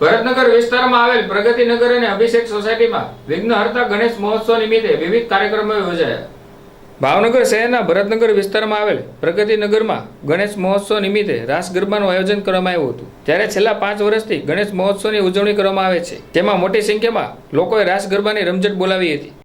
ભરતનગર વિસ્તારમાં આવેલ પ્રગતિનગર અને અભિષેક સોસાયટીમાં વિઘ્નહર્તા ગણેશ મહોત્સવ નિમિત્તે વિવિધ કાર્યક્રમો યોજાયા. ભાવનગર શહેરના ભરતનગર વિસ્તારમાં આવેલ પ્રગતિનગરમાં ગણેશ મહોત્સવ નિમિત્તે રાસ ગરબાનું આયોજન કરવામાં આવ્યું હતું. ત્યારે છેલ્લા પાંચ વર્ષથી ગણેશ મહોત્સવની ઉજવણી કરવામાં આવે છે. તેમાં મોટી સંખ્યામાં લોકોએ રાસ ગરબાની રમઝટ બોલાવી હતી.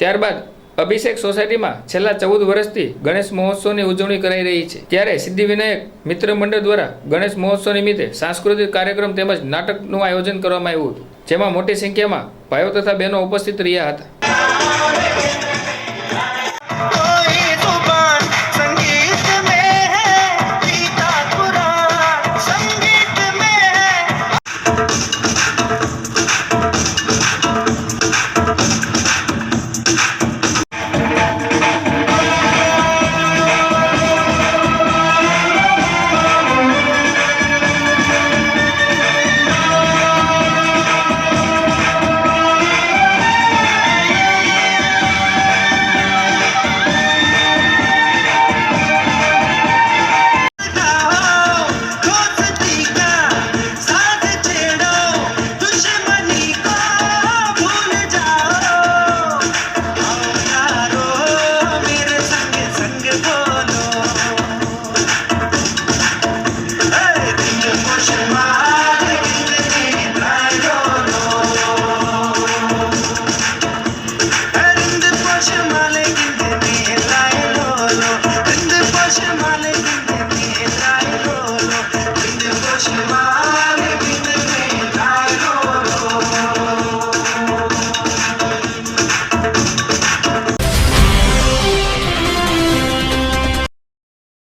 ત્યારબાદ અભિષેક સોસાયટીમાં છેલ્લા ચૌદ વર્ષથી ગણેશ મહોત્સવની ઉજવણી કરાઈ રહી છે. ત્યારે સિદ્ધિવિનાયક મિત્ર મંડળ દ્વારા ગણેશ મહોત્સવ નિમિત્તે સાંસ્કૃતિક કાર્યક્રમ તેમજ નાટકનું આયોજન કરવામાં આવ્યું હતું, જેમાં મોટી સંખ્યામાં ભાઈઓ તથા બહેનો ઉપસ્થિત રહ્યા હતા.